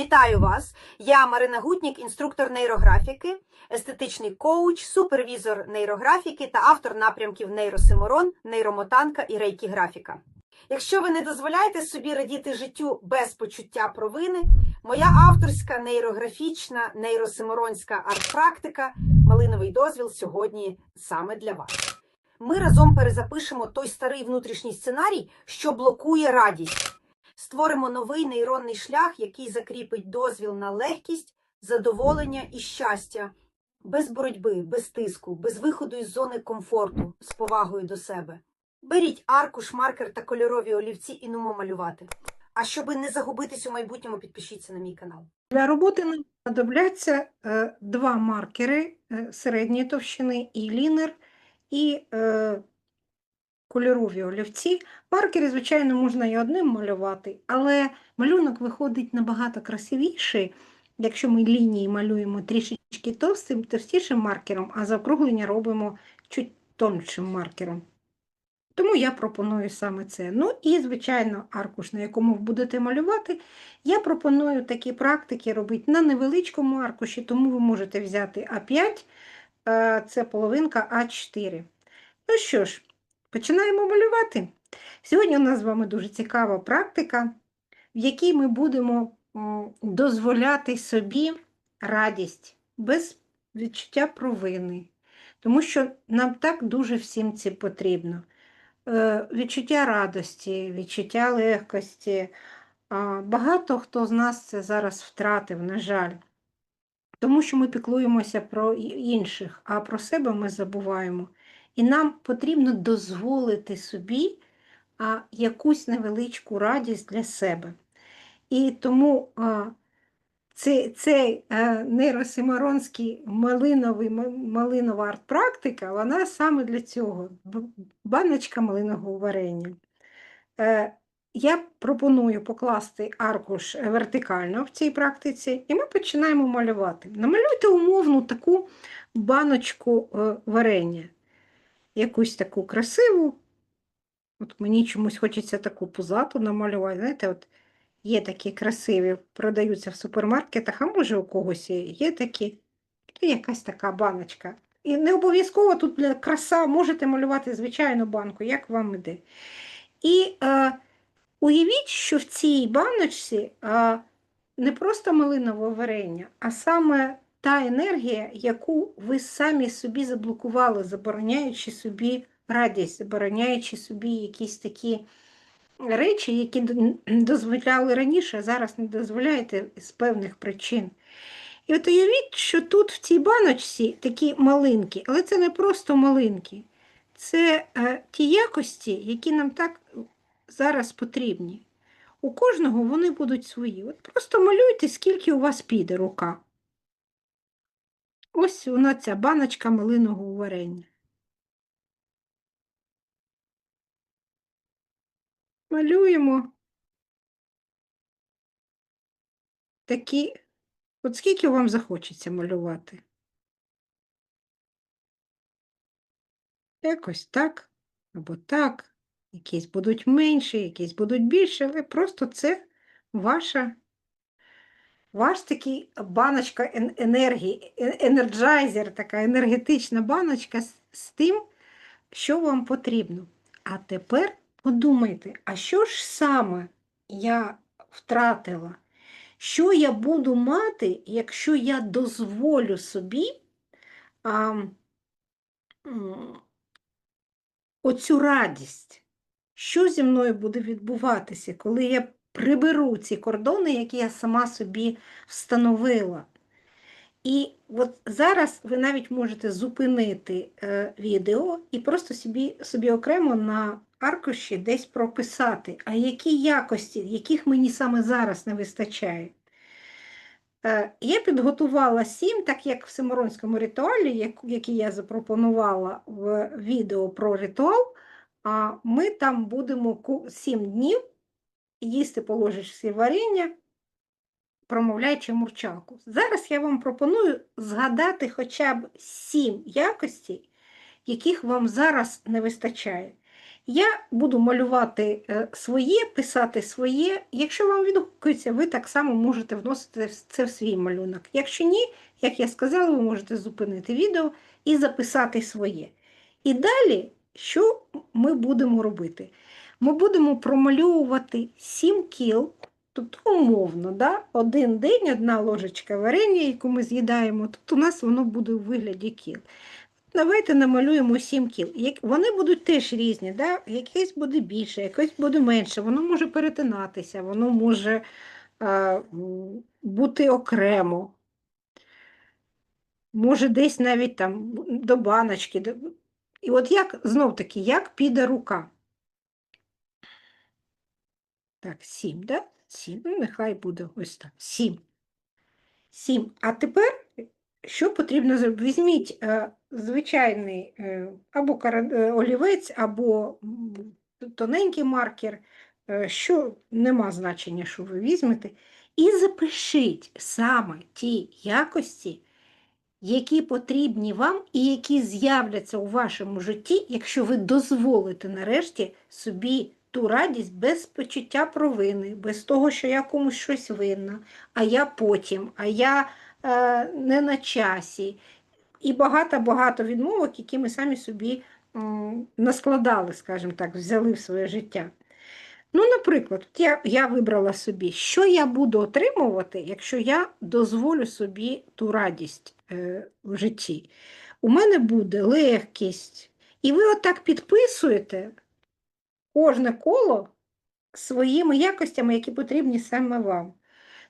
Вітаю вас! Я Марина Гутнік, інструктор нейрографіки, естетичний коуч, супервізор нейрографіки та автор напрямків нейросиморон, нейромотанка і рейкі графіка. Якщо ви не дозволяєте собі радіти життю без почуття провини, моя авторська нейрографічна нейросиморонська арт-практика Малиновий дозвіл сьогодні саме для вас. Ми разом перезапишемо той старий внутрішній сценарій, що блокує радість. Створимо новий нейронний шлях, який закріпить дозвіл на легкість, задоволення і щастя, без боротьби, без тиску, без виходу із зони комфорту, з повагою до себе. Беріть аркуш, маркер та кольорові олівці і нумо малювати. А щоби не загубитись у майбутньому, підпишіться на мій канал. Для роботи нам знадобляться е, два маркери е, середньої товщини і лінер, і е, кольорові олівці. Маркери, звичайно, можна і одним малювати, але малюнок виходить набагато красивіший, якщо ми лінії малюємо трішечки товстим, товстішим маркером, а заокруглення робимо чуть тоншим маркером. Тому я пропоную саме це. Ну і, звичайно, аркуш, на якому ви будете малювати, я пропоную такі практики робити на невеличкому аркуші, тому ви можете взяти А5, е, це половинка А4. Ну що ж, починаємо малювати. Сьогодні у нас з вами дуже цікава практика, в якій ми будемо дозволяти собі радість без відчуття провини, тому що нам так дуже всім це потрібно. Е, Відчуття радості, відчуття легкості. Багато хто з нас це зараз втратив, на жаль, тому що ми піклуємося про інших, а про себе ми забуваємо. І нам потрібно дозволити собі а, якусь невеличку радість для себе. І тому а, цей, цей е, нейросимаронський малиновий, малинова арт-практика, вона саме для цього. Баночка малинового варення. Е, я пропоную покласти аркуш вертикально в цій практиці, і ми починаємо малювати. Намалюйте умовну таку баночку е, варення, якусь таку красиву. От мені чомусь хочеться таку пузату намалювати. Знаєте, от є такі красиві, продаються в супермаркетах, а може у когось є, такі. Якась така баночка. І не обов'язково тут для краса можете малювати звичайну банку, як вам іде. І е, уявіть, що в цій баночці е, не просто малинове варення, а саме та енергія, яку ви самі собі заблокували, забороняючи собі радість, забороняючи собі якісь такі речі, які дозволяли раніше, а зараз не дозволяєте з певних причин. І от уявіть, що тут в цій баночці такі малинки, але це не просто малинки. Це е, ті якості, які нам так зараз потрібні. У кожного вони будуть свої. От просто малюйте, скільки у вас піде рука. Ось вона ця баночка малинового варення. Малюємо такі. От скільки вам захочеться малювати? Якось так або так. Якісь будуть менші, якісь будуть більше, але просто це ваша, ваш такий баночка енергії, е- енерджайзер, така енергетична баночка з, тим, що вам потрібно. А тепер подумайте, а що ж саме я втратила? Що я буду мати, якщо я дозволю собі а, оцю радість? Що зі мною буде відбуватися, коли я приберу ці кордони, які я сама собі встановила? І от зараз ви навіть можете зупинити е, відео і просто собі, собі окремо на аркуші десь прописати, а які якості, яких мені саме зараз не вистачає. Е, Я підготувала сім, так як в Симоронському ритуалі, як- який я запропонувала в відео про ритуал, а ми там будемо сім днів їсти по ложечці варення, промовляючи мурчалку. Зараз я вам пропоную згадати хоча б сім якостей, яких вам зараз не вистачає. Я буду малювати е, своє, писати своє. Якщо вам відгукується, ви так само можете вносити це в свій малюнок. Якщо ні, як я сказала, ви можете зупинити відео і записати своє. І далі, що ми будемо робити? Ми будемо промальовувати 7 кіл, тобто умовно, да? один день, одна ложечка варення, яку ми з'їдаємо, тут у нас воно буде у вигляді кіл. Давайте намалюємо 7 кіл. Вони будуть теж різні, да? якесь буде більше, якесь буде менше, воно може перетинатися, воно може е, бути окремо. Може, десь навіть там до баночки. І от як, знов таки, як піде рука? Так, 7, да? 7. Ну, нехай буде ось так. 7. 7. А тепер що потрібно зробити? Візьміть е, звичайний е, або кара- е, олівець, або тоненький маркер, е, що нема значення, що ви візьмете, і запишіть саме ті якості, які потрібні вам і які з'являться у вашому житті, якщо ви дозволите нарешті собі ту радість без почуття провини, без того, що я комусь щось винна, а я потім, а я е, не на часі. І багато-багато відмовок, які ми самі собі м, наскладали, скажімо так, взяли в своє життя. Ну, наприклад, я, я вибрала собі, що я буду отримувати, якщо я дозволю собі ту радість е, в житті. У мене буде легкість. І ви отак підписуєте кожне коло своїми якостями, які потрібні саме вам.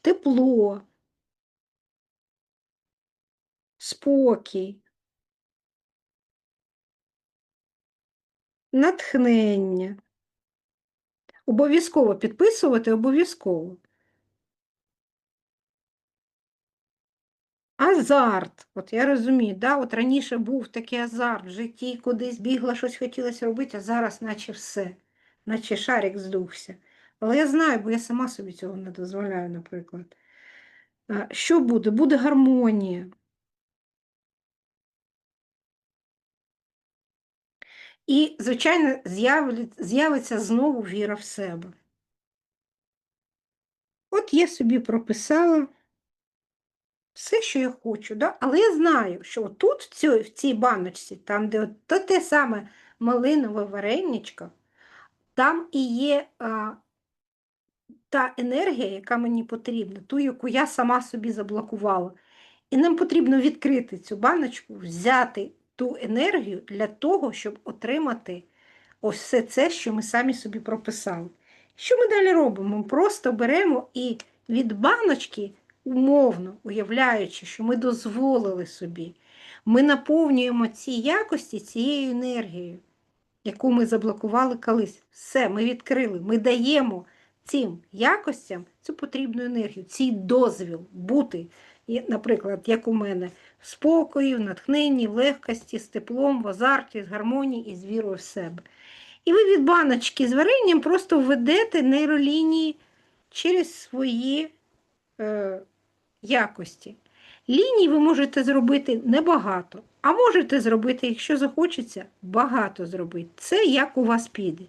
Тепло, спокій, натхнення. Обов'язково підписувати, обов'язково. Азарт. От я розумію, да? от раніше був такий азарт в житті, кудись бігла, щось хотілося робити, а зараз наче все, наче шарик здувся. Але я знаю, бо я сама собі цього не дозволяю, наприклад. Що буде? Буде гармонія. І, звичайно, з'явиться знову віра в себе. От я собі прописала все, що я хочу, да? але я знаю, що тут, в цій, в цій баночці, там, де от то те саме малинове вареничко, там і є а, та енергія, яка мені потрібна, ту, яку я сама собі заблокувала. І нам потрібно відкрити цю баночку, взяти ту енергію для того, щоб отримати ось все це, що ми самі собі прописали. Що ми далі робимо? Ми просто беремо і від баночки, умовно уявляючи, що ми дозволили собі, ми наповнюємо ці якості цією енергією, яку ми заблокували колись. Все, ми відкрили, ми даємо цим якостям цю потрібну енергію, цей дозвіл бути, наприклад, як у мене, в спокої, в натхненні, в легкості, з теплом, в азарті, з гармонії і з вірою в себе. І ви від баночки з варенням просто введете нейролінії через свої е, якості. Ліній ви можете зробити небагато, а можете зробити, якщо захочеться, багато зробити. Це як у вас піде.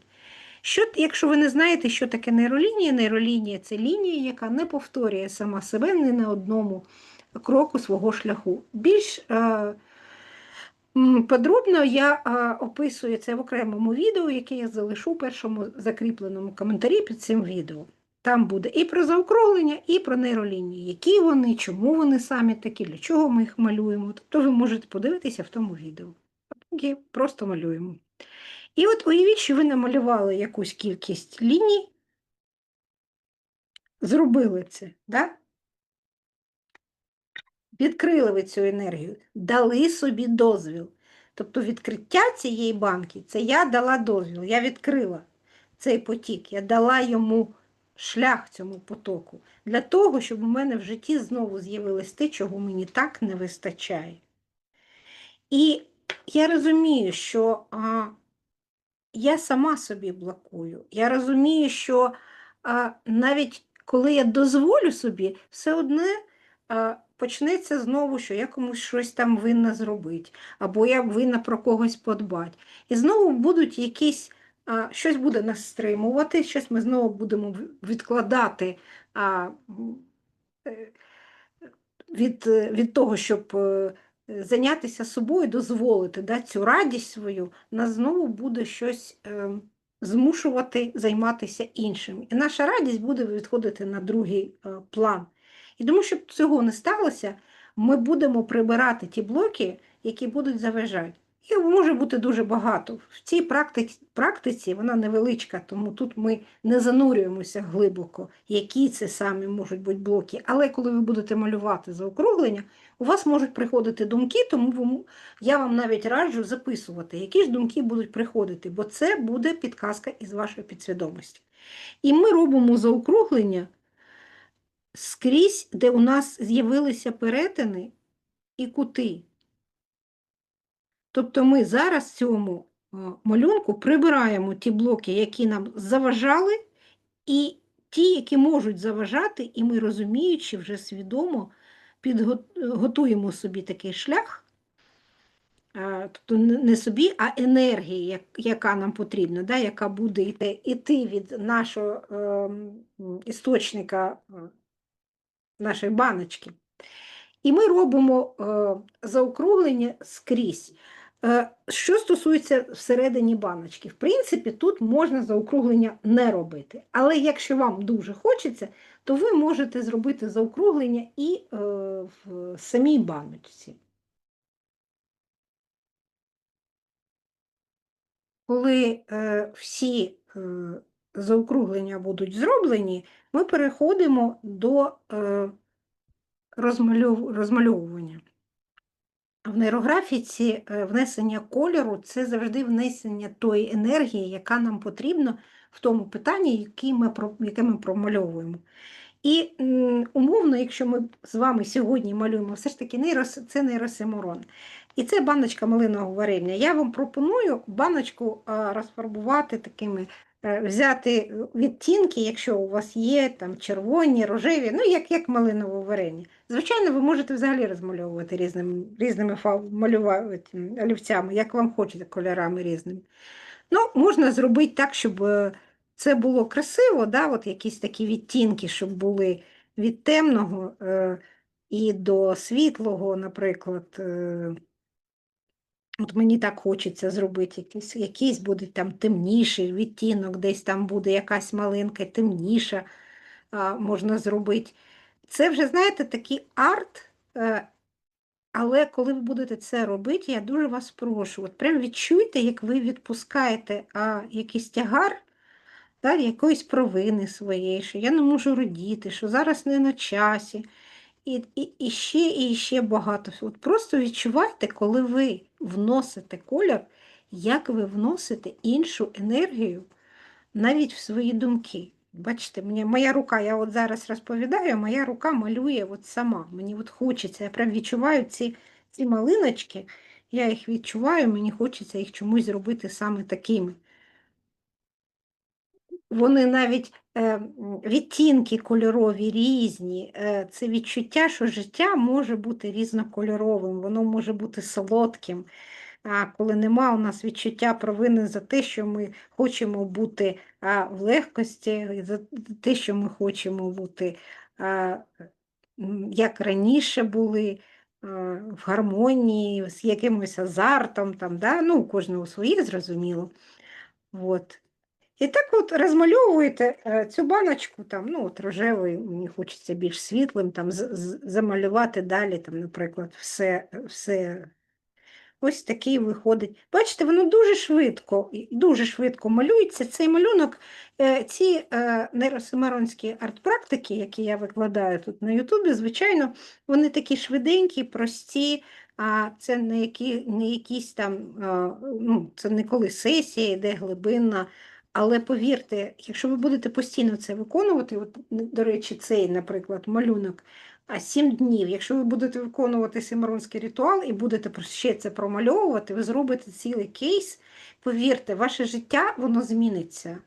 Що, якщо ви не знаєте, що таке нейролінія, нейролінія це лінія, яка не повторює сама себе ні на одному кроку свого шляху. Більш е, подробно я е, описую це в окремому відео, яке я залишу у першому закріпленому коментарі під цим відео. Там буде і про заокруглення, і про нейролінії, які вони, чому вони самі такі, для чого ми їх малюємо. Тобто ви можете подивитися в тому відео. Такі просто малюємо. І от уявіть, що ви намалювали якусь кількість ліній, зробили це, да? відкрили ви цю енергію, дали собі дозвіл. Тобто відкриття цієї банки це я дала дозвіл, я відкрила цей потік, я дала йому шлях цьому потоку для того, щоб у мене в житті знову з'явилось те, чого мені так не вистачає. І я розумію, що а, я сама собі блокую. Я розумію, що а, навіть коли я дозволю собі, все одне а, почнеться знову, що я комусь щось там винна зробити, або я винна про когось подбати. І знову будуть якісь щось буде нас стримувати, щось ми знову будемо відкладати е, від, від того, щоб е, зайнятися собою, дозволити да, цю радість свою, нас знову буде щось е, змушувати займатися іншим. І наша радість буде відходити на другий план. І тому, щоб цього не сталося, ми будемо прибирати ті блоки, які будуть заважати. Їх може бути дуже багато. В цій практиці, практиці вона невеличка, тому тут ми не занурюємося глибоко, які це самі можуть бути блоки. Але коли ви будете малювати заокруглення, у вас можуть приходити думки, тому я вам навіть раджу записувати, які ж думки будуть приходити, бо це буде підказка із вашої підсвідомості. І ми робимо заокруглення скрізь, де у нас з'явилися перетини і кути. Тобто ми зараз цьому е, малюнку прибираємо ті блоки, які нам заважали, і ті, які можуть заважати, і ми розуміючи вже свідомо підготуємо собі такий шлях, е, тобто не собі, а енергії, яка нам потрібна, да, яка буде йти, від нашого ем, істочника е, нашої баночки. І ми робимо е, заокруглення скрізь. Е, що стосується всередині баночки, в принципі, тут можна заокруглення не робити. Але якщо вам дуже хочеться, то ви можете зробити заокруглення і е, в самій баночці. Коли е, всі е, заокруглення будуть зроблені, ми переходимо до е, розмальов... розмальовування. В нейрографіці е, внесення кольору це завжди внесення тої енергії, яка нам потрібна в тому питанні, яке ми, яке ми промальовуємо. І умовно, якщо ми з вами сьогодні малюємо, все ж таки нейрос, це нейросимурон. І це баночка малинового варення. Я вам пропоную баночку розфарбувати такими, взяти відтінки, якщо у вас є там червоні, рожеві, ну як, як малинове варення. Звичайно, ви можете взагалі розмальовувати різними, різними олівцями, як вам хочеться, кольорами різними. Ну, можна зробити так, щоб е, це було красиво, да? От якісь такі відтінки, щоб були від темного е, і до світлого, наприклад. Е, От мені так хочеться зробити якийсь, якийсь буде там темніший відтінок, десь там буде якась малинка темніша, а, можна зробити. Це вже, знаєте, такий арт, е, але коли ви будете це робити, я дуже вас прошу, от прям відчуйте, як ви відпускаєте а, якийсь тягар да, якоїсь провини своєї, що я не можу родіти, що зараз не на часі. І, і, і ще, і ще багато. От просто відчувайте, коли ви вносите колір, як ви вносите іншу енергію навіть в свої думки. Бачите, мені, моя рука, я от зараз розповідаю, моя рука малює от сама. Мені от хочеться, я прям відчуваю ці, ці малиночки, я їх відчуваю, мені хочеться їх чомусь зробити саме такими. Вони навіть е, відтінки кольорові різні. Е, це відчуття, що життя може бути різнокольоровим, воно може бути солодким. А коли нема у нас відчуття провини за те, що ми хочемо бути в легкості, за те, що ми хочемо бути як раніше були, в гармонії, з якимось азартом, там, да? ну, у кожного своє, зрозуміло. От. І так от розмальовуєте е, цю баночку, там, ну, от рожевий, мені хочеться більш світлим, там, замалювати далі, там, наприклад, все, все ось такий виходить. Бачите, воно дуже швидко, дуже швидко малюється. Цей малюнок, е, ці е, нейросимаронські арт-практики, які я викладаю тут на Ютубі, звичайно, вони такі швиденькі, прості, а це не, які, не якісь там, ну, це не коли сесія йде глибинна. Але повірте, якщо ви будете постійно це виконувати, от, до речі, цей, наприклад, малюнок, а сім днів, якщо ви будете виконувати симаронський ритуал і будете ще це промальовувати, ви зробите цілий кейс, повірте, ваше життя воно зміниться.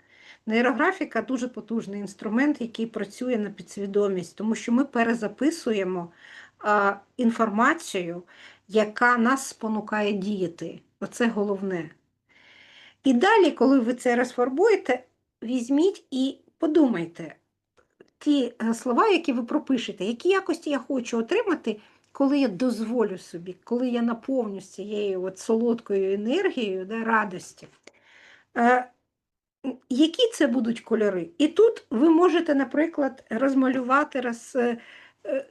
Нейрографіка дуже потужний інструмент, який працює на підсвідомість, тому що ми перезаписуємо а, інформацію, яка нас спонукає діяти. Оце головне. І далі, коли ви це розфарбуєте, візьміть і подумайте ті е, слова, які ви пропишете, які якості я хочу отримати, коли я дозволю собі, коли я наповнюсь цією от солодкою енергією да, радості. Е, які це будуть кольори? І тут ви можете, наприклад, розмалювати роз, е,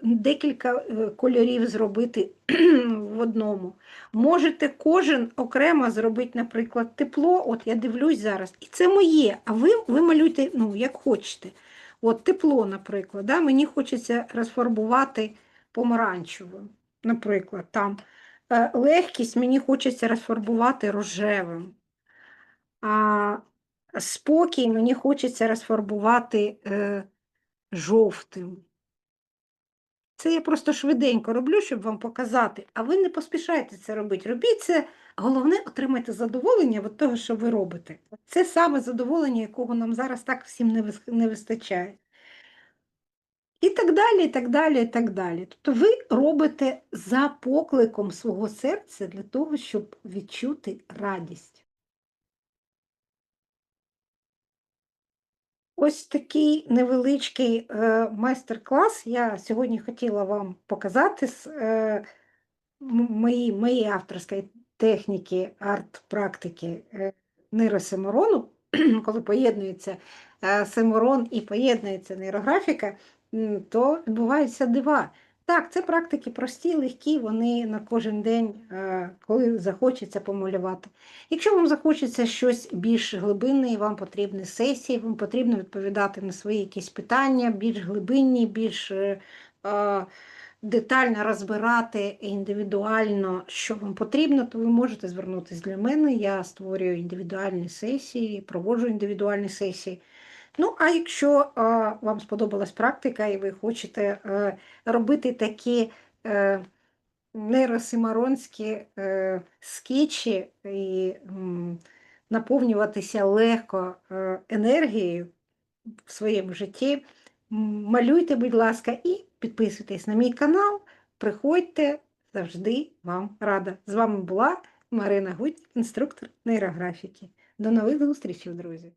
декілька е, кольорів зробити в одному. Можете кожен окремо зробити, наприклад, тепло. От я дивлюсь зараз, і це моє, а ви, ви малюйте, ну, як хочете. От тепло, наприклад, да? мені хочеться розфарбувати помаранчевим, наприклад, там е, легкість мені хочеться розфарбувати рожевим. А спокій мені хочеться розфарбувати е, жовтим. Це я просто швиденько роблю, щоб вам показати. А ви не поспішайте це робити. Робіть це, головне, отримайте задоволення від того, що ви робите. Це саме задоволення, якого нам зараз так всім не вистачає. І так далі, і так далі, і так далі. Тобто ви робите за покликом свого серця для того, щоб відчути радість. Ось такий невеличкий е, майстер-клас я сьогодні хотіла вам показати з е, мої, моєї авторської техніки, арт-практики е, нейросимурону, коли поєднується е, симурон і поєднується нейрографіка, то відбуваються дива. Так, це практики прості, легкі, вони на кожен день, е, коли захочеться помалювати. Якщо вам захочеться щось більш глибинне, і вам потрібні сесії, вам потрібно відповідати на свої якісь питання, більш глибинні, більш е, е, детально розбирати індивідуально, що вам потрібно, то ви можете звернутися для мене. Я створюю індивідуальні сесії, проводжу індивідуальні сесії. Ну, а якщо вам сподобалась практика і ви хочете е, робити такі е, нейросимаронські е, скетчі і наповнюватися легко енергією в своєму житті, малюйте, будь ласка, і підписуйтесь на мій канал. Приходьте, завжди вам рада. З вами була Марина Гудь, інструктор нейрографіки. До нових зустрічей, друзі!